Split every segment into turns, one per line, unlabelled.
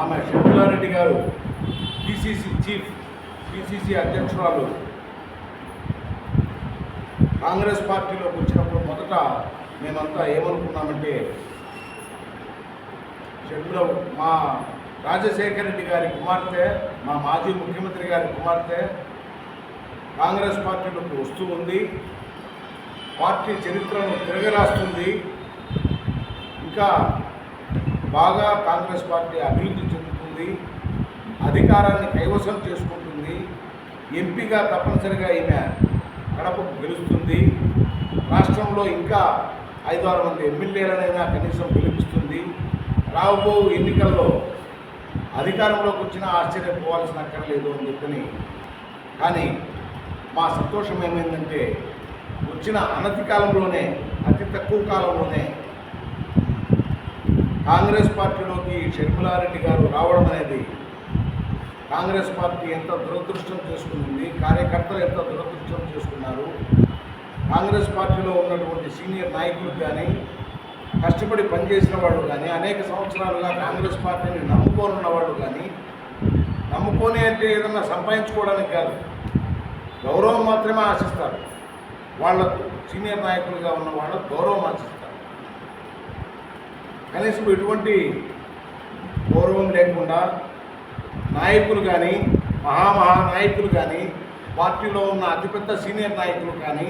ఆమె షర్మిలారెడ్డి గారు PCC chief PCC అధ్యక్షురాలు. కాంగ్రెస్ పార్టీలోకి వచ్చినప్పుడు మొదట మేమంతా ఏమనుకున్నామంటే షెడ్యూల్ మా రాజశేఖర రెడ్డి గారి కుమార్తె మా మాజీ ముఖ్యమంత్రి గారి కుమార్తె కాంగ్రెస్ పార్టీలోకి వస్తూ ఉంది. పార్టీ చరిత్రను తిరగరాస్తుంది. ఇంకా బాగా కాంగ్రెస్ పార్టీ అభివృద్ధి చెందుతుంది అధికారాన్ని కైవసం చేసుకుంటుంది ఎంపీగా తప్పనిసరిగా ఈమె కడపకు గెలుస్తుంది రాష్ట్రంలో ఇంకా ఐదు ఆరు మంది ఎమ్మెల్యేలనైనా కనీసం గెలిపిస్తుంది. రాబో ఎన్నికల్లో అధికారంలోకి వచ్చినా ఆశ్చర్యపోవాల్సిన అక్కర్లేదు అని చెప్పని. కానీ మా సంతోషం ఏమైందంటే వచ్చిన అనతి కాలంలోనే అతి తక్కువ కాలంలోనే కాంగ్రెస్ పార్టీలోకి షర్మిలారెడ్డి గారు రావడం అనేది కాంగ్రెస్ పార్టీ ఎంత దురదృష్టం చేసుకుంది కార్యకర్తలు ఎంత దురదృష్టం చేసుకున్నారు కాంగ్రెస్ పార్టీలో ఉన్నటువంటి సీనియర్ నాయకులు కానీ కష్టపడి పనిచేసిన వాళ్ళు కానీ అనేక సంవత్సరాలుగా కాంగ్రెస్ పార్టీని నమ్ముకొని ఉన్నవాళ్ళు కానీ నమ్ముకొని అంటే ఏదన్నా సంపాదించుకోవడానికి కాదు. గౌరవం మాత్రమే ఆశిస్తారు. వాళ్ళకు సీనియర్ నాయకులుగా ఉన్న వాళ్ళకు గౌరవం ఆశిస్తారు. కనీసం ఎటువంటి గౌరవం లేకుండా నాయకులు కానీ మహామహా నాయకులు కానీ పార్టీలో ఉన్న అతిపెద్ద సీనియర్ నాయకులు కానీ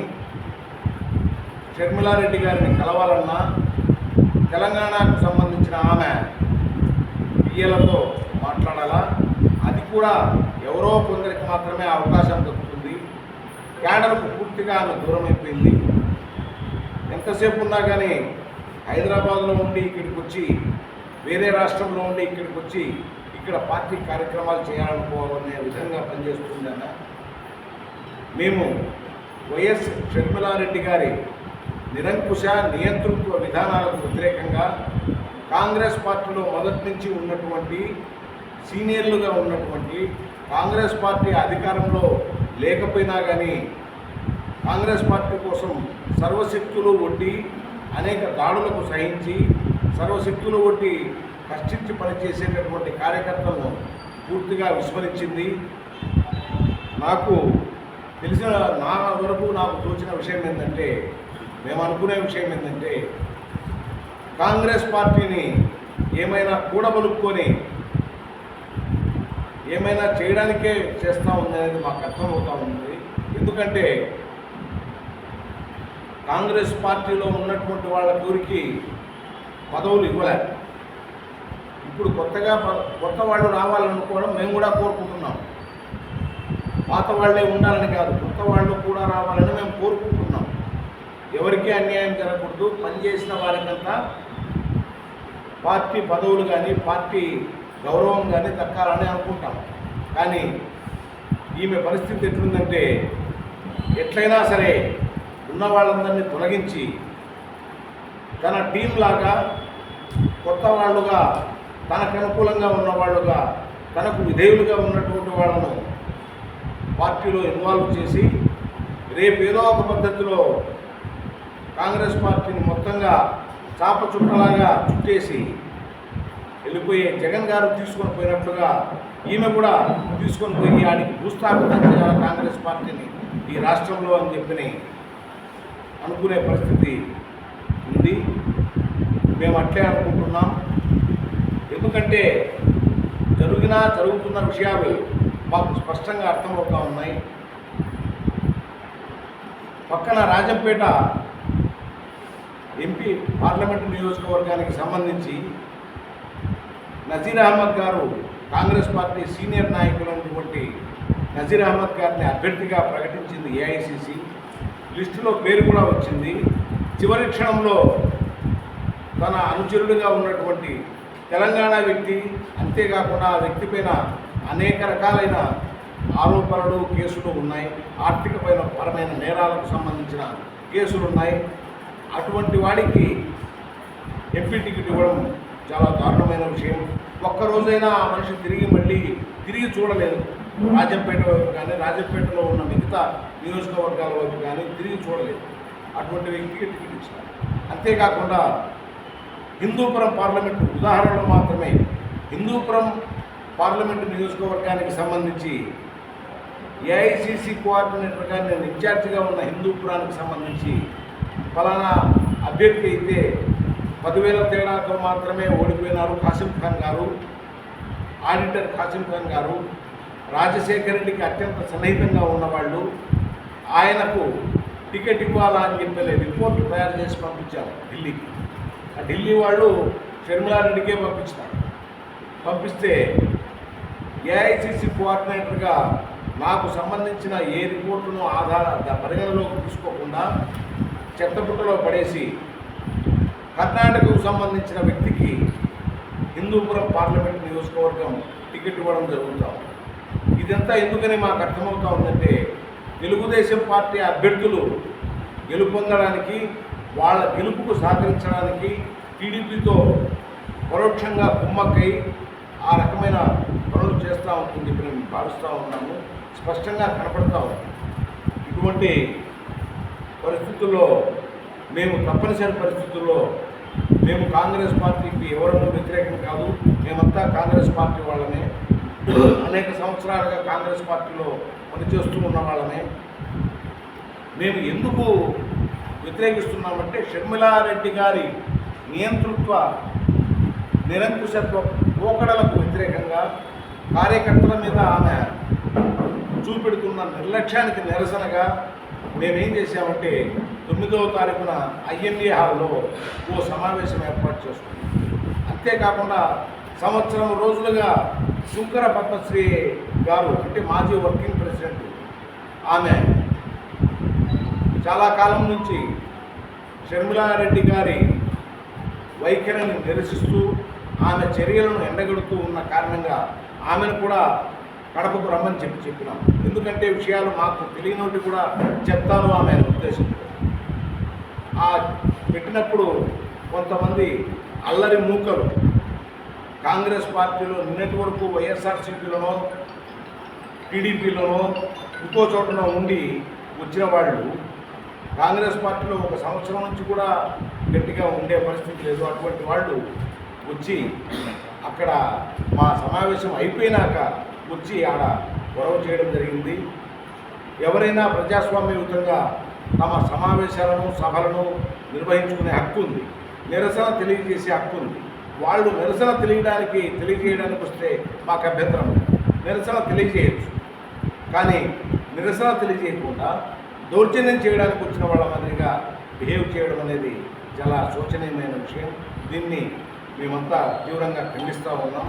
షర్మిలారెడ్డి గారిని కలవాలన్నా తెలంగాణకు సంబంధించిన ఆమె పిఎలతో మాట్లాడాలా? అది కూడా ఎవరో కొందరికి మాత్రమే అవకాశం దొరుకుతుంది క్యాడర్కు పూర్తిగా ఆమె దూరం అయిపోయింది ఎంతసేపు ఉన్నా కానీ హైదరాబాద్లో ఉండి ఇక్కడికి వచ్చి వేరే రాష్ట్రంలో ఉండి ఇక్కడికి వచ్చి ఇక్కడ పార్టీ కార్యక్రమాలు చేయాలనుకోవాలనే విధంగా పనిచేస్తుందన్న. మేము వైఎస్ షర్మిలారెడ్డి గారి నిరంకుశ నియంతృత్వ విధానాలకు వ్యతిరేకంగా కాంగ్రెస్ పార్టీలో మొదటి నుంచి ఉన్నటువంటి సీనియర్లుగా ఉన్నటువంటి కాంగ్రెస్ పార్టీ అధికారంలో లేకపోయినా కానీ కాంగ్రెస్ పార్టీ కోసం సర్వశక్తులు ఒడ్డి అనేక దాడులకు సహించి సర్వశక్తులు ఒట్టి కష్టించి పనిచేసేటటువంటి కార్యకర్తలను పూర్తిగా విస్మరించింది. నాకు తెలిసిన నా వరకు నాకు తోచిన విషయం ఏంటంటే మేము అనుకునే విషయం ఏంటంటే కాంగ్రెస్ పార్టీని ఏమైనా కూడబలుక్కొని ఏమైనా చేయడానికే చేస్తూ ఉందనేది మాకు అర్థమవుతూ ఉంది. ఎందుకంటే కాంగ్రెస్ పార్టీలో ఉన్నటువంటి వాళ్ళ ఊరికి పదవులు ఇవ్వలే. ఇప్పుడు కొత్తగా కొత్త వాళ్ళు రావాలనుకోవడం మేము కూడా కోరుకుంటున్నాం. పాత వాళ్ళే ఉండాలని కాదు కొత్త వాళ్ళు కూడా రావాలని మేము కోరుకుంటున్నాం. ఎవరికీ అన్యాయం జరగకూడదు పనిచేసిన వారికంతా పార్టీ పదవులు కానీ పార్టీ గౌరవం కానీ దక్కాలని అనుకుంటాం. కానీ ఈమె పరిస్థితి ఎట్లుందంటే ఎట్లయినా సరే ఉన్న వాళ్ళందరినీ తొలగించి తన టీం లాగా కొత్త వాళ్ళుగా తనకు అనుకూలంగా ఉన్నవాళ్ళుగా తనకు విధేయులుగా ఉన్నటువంటి వాళ్ళను పార్టీలో ఇన్వాల్వ్ చేసి రేపు ఏదో ఒక పద్ధతిలో కాంగ్రెస్ పార్టీని మొత్తంగా చాప చుట్టలాగా చుట్టేసి వెళ్ళిపోయే జగన్ గారు తీసుకొని పోయినట్లుగా ఈమె కూడా తీసుకొని పోయి ఆడికి భూస్థాపితం చేయాలి కాంగ్రెస్ పార్టీని ఈ రాష్ట్రంలో అని చెప్పని అనుకునే పరిస్థితి ఉంది. మేము అట్లే అనుకుంటున్నాం. ఎందుకంటే జరిగినా జరుగుతున్న విషయాలు మాకు స్పష్టంగా అర్థమవుతూ ఉన్నాయి. పక్కన రాజంపేట ఎంపీ పార్లమెంటు నియోజకవర్గానికి సంబంధించి నజీర్ అహ్మద్ గారు కాంగ్రెస్ పార్టీ సీనియర్ నాయకులు ఉన్నటువంటి నజీర్ అహ్మద్ గారిని అభ్యర్థిగా ప్రకటించింది ఏఐసిసి లిస్టులో పేరు కూడా వచ్చింది. చివరి క్షణంలో తన అనుచరుడిగా ఉన్నటువంటి తెలంగాణ వ్యక్తి అంతేకాకుండా ఆ వ్యక్తి పైన అనేక రకాలైన ఆరోపణలు కేసులు ఉన్నాయి. ఆర్థికపైన పరమైన నేరాలకు సంబంధించిన కేసులు ఉన్నాయి. అటువంటి వాడికి ఎంపీ టికెట్ ఇవ్వడం చాలా దారుణమైన విషయం. ఒక్కరోజైనా ఆ మనిషి తిరిగి మళ్ళీ తిరిగి చూడలేదు. రాజంపేట కానీ రాజంపేటలో ఉన్న మిగతా నియోజకవర్గాల కానీ తిరిగి చూడలేదు. అటువంటి వ్యక్తికి టికెట్ ఇచ్చారు అంతేకాకుండా హిందూపురం పార్లమెంటు ఉదాహరణలు మాత్రమే. హిందూపురం పార్లమెంటు నియోజకవర్గానికి సంబంధించి ఏఐసిసి కోఆర్డినేటర్గా నేను ఇన్ఛార్జిగా ఉన్న హిందూపురానికి సంబంధించి ఫలానా అభ్యర్థి అయితే పదివేల తేడాతో మాత్రమే ఓడిపోయినారు కాసిం ఖాన్ గారు ఆడిటర్ కాసిం ఖాన్ గారు. రాజశేఖర రెడ్డికి అత్యంత సన్నిహితంగా ఉన్నవాళ్ళు. ఆయనకు టికెట్ ఇవ్వాలా అని చెప్పి రిపోర్ట్ తయారు చేసి పంపించారు ఢిల్లీకి. ఆ ఢిల్లీ వాళ్ళు షర్మిలారెడ్డికే పంపించినారు. పంపిస్తే ఏఐసిసి కోఆర్డినేటర్గా నాకు సంబంధించిన ఏ రిపోర్టును ఆధార పరిగణలోకి తీసుకోకుండా చెత్తపుట్టలో పడేసి కర్ణాటకకు సంబంధించిన వ్యక్తికి హిందూపురం పార్లమెంట్ నియోజకవర్గం టికెట్ ఇవ్వడం జరుగుతాం ఇదంతా ఎందుకని మాకు అర్థమవుతా ఉందంటే తెలుగుదేశం పార్టీ అభ్యర్థులు గెలుపొందడానికి వాళ్ళ గెలుపుకు సహకరించడానికి టీడీపీతో పరోక్షంగా కుమ్మక్కై ఆ రకమైన పనులు చేస్తూ ఉంటుంది చెప్పి మేము భావిస్తూ ఉన్నాము స్పష్టంగా కనపడతా ఉంది. ఇటువంటి పరిస్థితుల్లో మేము తప్పనిసరి పరిస్థితుల్లో మేము కాంగ్రెస్ పార్టీకి ఎవరన్నా వ్యతిరేకం కాదు. మేమంతా కాంగ్రెస్ పార్టీ వాళ్ళనే అనేక సంవత్సరాలుగా కాంగ్రెస్ పార్టీలో పనిచేస్తూ ఉన్న వాళ్ళమే మేము ఎందుకు వ్యతిరేకిస్తున్నామంటే షర్మిలారెడ్డి గారి నియంతృత్వ నిరంకుశత్వ పోకడలకు వ్యతిరేకంగా కార్యకర్తల మీద ఆమె చూపెడుతున్న నిర్లక్ష్యానికి నిరసనగా మేమేం చేశామంటే తొమ్మిదవ తారీఖున ఐఎన్ఏ హాల్లో ఓ సమావేశం ఏర్పాటు చేసుకున్నాం. అంతేకాకుండా సంవత్సరం రోజులుగా శుంకర పద్మశ్రీ గారు అంటే మాజీ వర్కింగ్ ప్రెసిడెంట్. ఆమె చాలా కాలం నుంచి షర్మిలారెడ్డి గారి వైఖరిని నిరసిస్తూ ఆమె చర్యలను ఎండగడుతూ ఉన్న కారణంగా ఆమెను కూడా కడపకు రమ్మని చెప్పి చెప్పినాం. ఎందుకంటే విషయాలు మాకు తెలియనోటి కూడా చెప్తాను ఆమె ఉద్దేశం ఆ పెట్టినప్పుడు కొంతమంది అల్లరి మూకలు కాంగ్రెస్ పార్టీలో నిన్నటి వరకు వైఎస్ఆర్సీపీలోనో టీడీపీలోనో ఇంకో చోటనో ఉండి వచ్చిన వాళ్ళు కాంగ్రెస్ పార్టీలో ఒక సంవత్సరం నుంచి కూడా గట్టిగా ఉండే పరిస్థితి లేదు. అటువంటి వాళ్ళు వచ్చి అక్కడ మా సమావేశం అయిపోయినాక వచ్చి ఆడ గొడవ చేయడం జరిగింది. ఎవరైనా ప్రజాస్వామ్యయుతంగా తమ సమావేశాలను సభలను నిర్వహించుకునే హక్కు ఉంది. నిరసన తెలియజేసే హక్కు ఉంది. వాళ్ళు నిరసన తెలియడానికి తెలియజేయడానికి వస్తే మాకు అభ్యంతరం నిరసన తెలియజేయచ్చు. కానీ నిరసన తెలియజేయకుండా దౌర్జన్యం చేయడానికి వచ్చిన వాళ్ళ మాదిరిగా బిహేవ్ చేయడం అనేది చాలా శోచనీయమైన విషయం. దీన్ని మేమంతా తీవ్రంగా ఖండిస్తూ ఉన్నాం.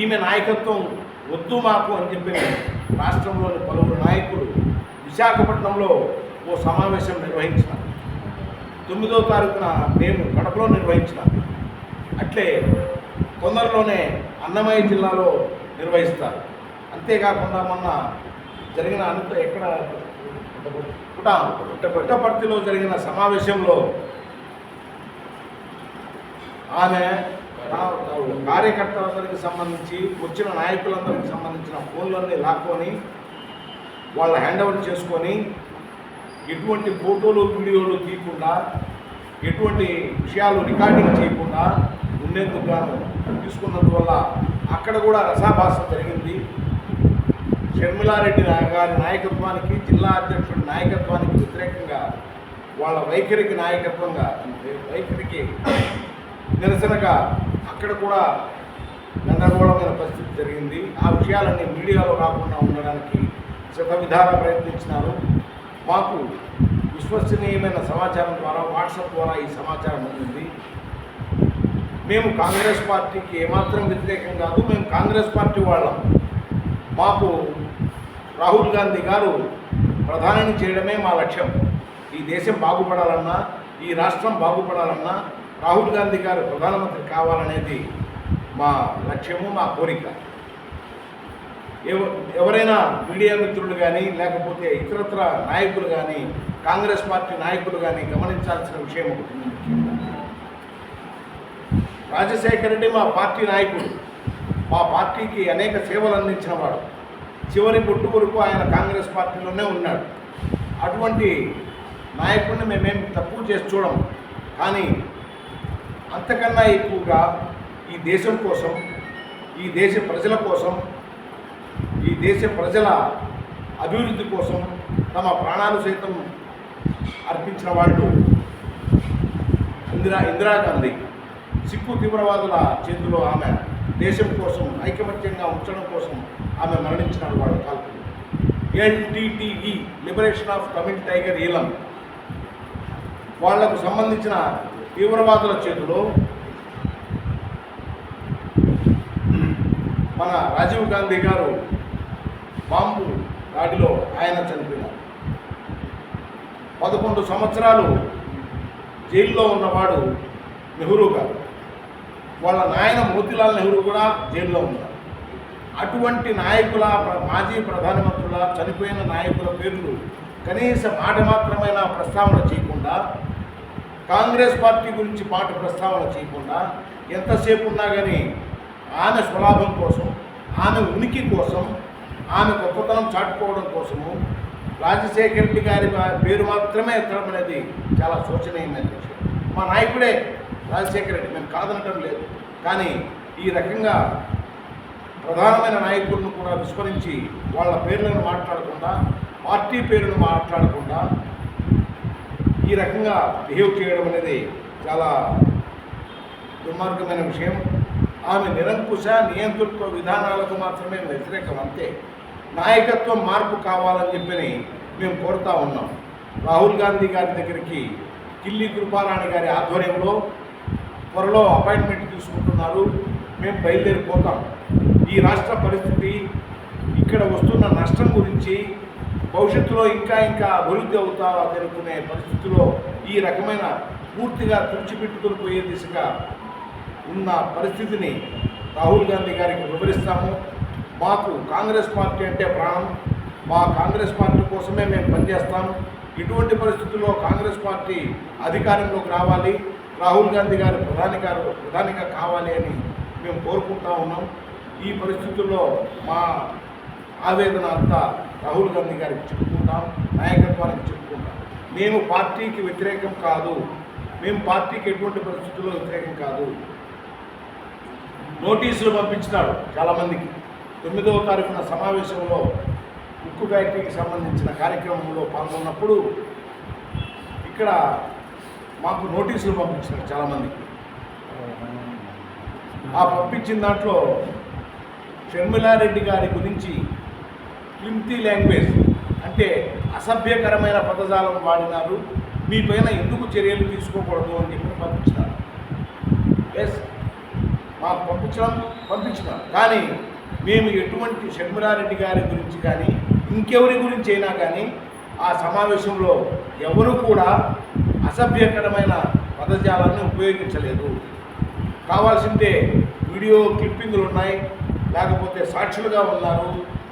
ఈమె నాయకత్వం వద్దు మాకు అని చెప్పిన రాష్ట్రంలోని పలువురు నాయకులు విశాఖపట్నంలో ఓ సమావేశం నిర్వహించినారు. తొమ్మిదో తారీఖున మేము కడపలో నిర్వహించినాం అట్లే తొందరలోనే అన్నమయ్య జిల్లాలో నిర్వహిస్తారు. అంతేకాకుండా మొన్న జరిగిన అంత ఎక్కడ? పుటా పుట్టపర్తిలో జరిగిన సమావేశంలో ఆమె కార్యకర్తలందరికి సంబంధించి వచ్చిన నాయకులందరికి సంబంధించిన ఫోన్లన్నీ లాక్కొని వాళ్ళ హ్యాండ్ ఓవర్ చేసుకొని ఎటువంటి ఫోటోలు వీడియోలు తీయకుండా ఎటువంటి విషయాలు రికార్డింగ్ చేయకుండా ఉండేందుకు గాను తీసుకున్నందువల్ల అక్కడ కూడా రసాభాస జరిగింది. షర్మిలారెడ్డి గారి నాయకత్వానికి జిల్లా అధ్యక్షుడి నాయకత్వానికి వ్యతిరేకంగా వాళ్ళ వైఖరికి నాయకత్వంగా వైఖరికి నిరసనగా అక్కడ కూడా గందరగోళమైన పరిస్థితి జరిగింది. ఆ విషయాలన్నీ మీడియాలో రాకుండా ఉండడానికి శత విధాల ప్రయత్నించినారు. మాకు విశ్వసనీయమైన సమాచారం ద్వారా వాట్సాప్ ద్వారా ఈ సమాచారం అందింది. మేము కాంగ్రెస్ పార్టీకి ఏమాత్రం వ్యతిరేకం కాదు మేము కాంగ్రెస్ పార్టీ వాళ్ళం. మాకు రాహుల్ గాంధీ గారు ప్రధానిని చేయడమే మా లక్ష్యం. ఈ దేశం బాగుపడాలన్నా ఈ రాష్ట్రం బాగుపడాలన్నా రాహుల్ గాంధీ గారు ప్రధానమంత్రి కావాలనేది మా లక్ష్యము మా కోరిక. ఎవరైనా మీడియా మిత్రులు కానీ లేకపోతే ఇతరత్ర నాయకులు కానీ కాంగ్రెస్ పార్టీ నాయకులు కానీ గమనించాల్సిన విషయం ఒకటి రాజశేఖర రెడ్డి మా పార్టీ నాయకుడు. మా పార్టీకి అనేక సేవలు అందించిన వాడు. చివరి పుట్టు వరకు ఆయన కాంగ్రెస్ పార్టీలోనే ఉన్నాడు. అటువంటి నాయకుడిని మేమేం తక్కువ చేసి చూడం కానీ అంతకన్నా ఎక్కువగా ఈ దేశం కోసం ఈ దేశ ప్రజల కోసం ఈ దేశ ప్రజల అభివృద్ధి కోసం తమ ప్రాణాలు సైతం అర్పించిన వాళ్ళు ఇందిరా ఇందిరాగాంధీ సిక్కు తీవ్రవాదుల చేతిలో ఆమె దేశం కోసం ఐకమత్యంగా ఉంచడం కోసం ఆమె మరణించిన వాళ్ళ కాల్పులు. LTTE liberation of Tamil tiger Eelam వాళ్ళకు సంబంధించిన తీవ్రవాదుల చేతిలో మన రాజీవ్ గాంధీ గారు బాంబు దాడిలో ఆయన చనిపోయినారు పదకొండు సంవత్సరాలు జైల్లో ఉన్నవాడు నెహ్రూ గారు. వాళ్ళ నాయన మోతిలాల్ నెహ్రూ కూడా జైల్లో ఉన్నారు. అటువంటి నాయకుల మాజీ ప్రధానమంత్రుల చనిపోయిన నాయకుల పేర్లు కనీస మాట మాత్రమైన ప్రస్తావన చేయకుండా కాంగ్రెస్ పార్టీ గురించి మాట ప్రస్తావన చేయకుండా ఎంతసేపు ఉన్నా కానీ ఆమె స్వలాభం కోసం ఆమె ఉనికి కోసం ఆమె గొప్పతనం చాటుకోవడం కోసము రాజశేఖర రెడ్డి గారి పేరు మాత్రమే ఎత్తడం అనేది చాలా శోచనీయమైన విషయం. మా నాయకుడే రాజశేఖర రెడ్డి మేము కాదనటం లేదు. కానీ ఈ రకంగా ప్రధానమైన నాయకులను కూడా విస్మరించి వాళ్ళ పేర్లను మాట్లాడకుండా పార్టీ పేరును మాట్లాడకుండా ఈ రకంగా బిహేవ్ చేయడం అనేది చాలా దుర్మార్గమైన విషయం. ఆమె నిరంకుశ నియంతృత్వ విధానాలకు మాత్రమే వ్యతిరేకం అంతే. నాయకత్వం మార్పు కావాలని చెప్పని మేము కోరుతా ఉన్నాం. రాహుల్ గాంధీ గారి దగ్గరికి కిల్లి కృపారాణి గారి ఆధ్వర్యంలో త్వరలో అపాయింట్మెంట్ తీసుకుంటున్నారు. మేము బయలుదేరిపోతాం. ఈ రాష్ట్ర పరిస్థితి ఇక్కడ వస్తున్న నష్టం గురించి భవిష్యత్తులో ఇంకా ఇంకా అభివృద్ధి అవుతా జరుగుతున్న పరిస్థితిలో ఈ రకమైన పూర్తిగా తుడిచిపెట్టుకుని పోయే దిశగా ఉన్న పరిస్థితిని రాహుల్ గాంధీ గారికి వివరిస్తాము. మాకు కాంగ్రెస్ పార్టీ అంటే ప్రాణం. మా కాంగ్రెస్ పార్టీ కోసమే మేము పనిచేస్తాం. ఇటువంటి పరిస్థితుల్లో కాంగ్రెస్ పార్టీ అధికారంలోకి రావాలి. రాహుల్ గాంధీ గారు ప్రధాని గారు ప్రధానిగా కావాలి అని మేము కోరుకుంటా ఉన్నాం. ఈ పరిస్థితుల్లో మా ఆవేదన అంతా రాహుల్ గాంధీ గారికి చెప్పుకుంటాం. నాయకత్వానికి చెప్పుకుంటాం. మేము పార్టీకి వ్యతిరేకం కాదు. మేము పార్టీకి ఎటువంటి పరిస్థితుల్లో వ్యతిరేకం కాదు. నోటీసులు పంపించినాడు చాలామందికి. తొమ్మిదవ తారీఖున సమావేశంలో ఉక్కు ఫ్యాక్టరీకి సంబంధించిన కార్యక్రమంలో పాల్గొన్నప్పుడు ఇక్కడ మాకు నోటీసులు పంపించారు చాలామందికి ఆ పంపించిన దాంట్లో షర్మిలారెడ్డి గారి గురించి క్లింతి లాంగ్వేజ్ అంటే అసభ్యకరమైన పదజాలం వాడినారు మీ పైన ఎందుకు చర్యలు తీసుకోకూడదు అని చెప్పి పంపించినారు. ఎస్ మాకు పంపించడం పంపించినారు. కానీ మేము ఎటువంటి షణ్మురారెడ్డి గారి గురించి కానీ ఇంకెవరి గురించి అయినా కానీ ఆ సమావేశంలో ఎవరు కూడా అసభ్యకరమైన పదజాలాన్ని ఉపయోగించలేదు. కావాల్సిందే వీడియో క్లిప్పింగ్లు ఉన్నాయి లేకపోతే సాక్షులుగా ఉన్నారు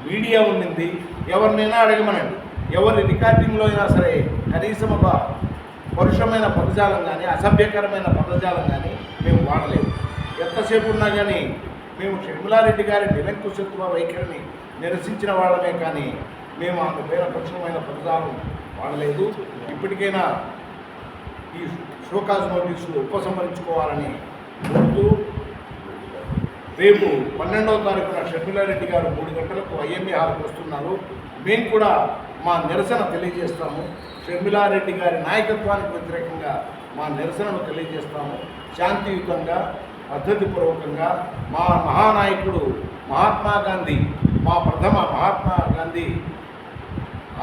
మీడియా ఉండింది ఎవరినైనా అడగమనండి. ఎవరి రికార్డింగ్లో అయినా సరే కనీసం ఒక పరుషమైన పదజాలం కానీ అసభ్యకరమైన పదజాలం కానీ మేము వాడలేదు. ఎంతసేపు ఉన్నా కానీ మేము షర్మిలారెడ్డి గారి నిరంకుశత్వ వైఖరిని నిరసించిన వాళ్ళమే కానీ మేము ఆమె పైన పరుషమైన పదజాలం వాడలేదు. ఇప్పటికైనా ఈ షోకాజ్ నోటీసులు ఉపసంహరించుకోవాలని కోరుతూ రేపు పన్నెండవ తారీఖున షర్మిలారెడ్డి గారు మూడు గంటలకు ఐఎంఏ హాల్కి వస్తున్నారు. మేము కూడా మా నిరసన తెలియజేస్తాము. షర్మిలారెడ్డి గారి నాయకత్వానికి వ్యతిరేకంగా మా నిరసనను తెలియజేస్తాము. శాంతియుతంగా పద్ధతిపూర్వకంగా మా మహానాయకుడు మహాత్మా గాంధీ మా ప్రథమ మహాత్మా గాంధీ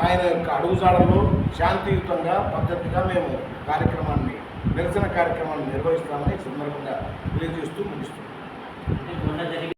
ఆయన యొక్క అడుగుజాడల్లో శాంతియుతంగా పద్ధతిగా మేము కార్యక్రమాన్ని నిరసన కార్యక్రమాన్ని నిర్వహిస్తామని సందర్భంగా తెలియజేస్తూ ముగిస్తున్నాం.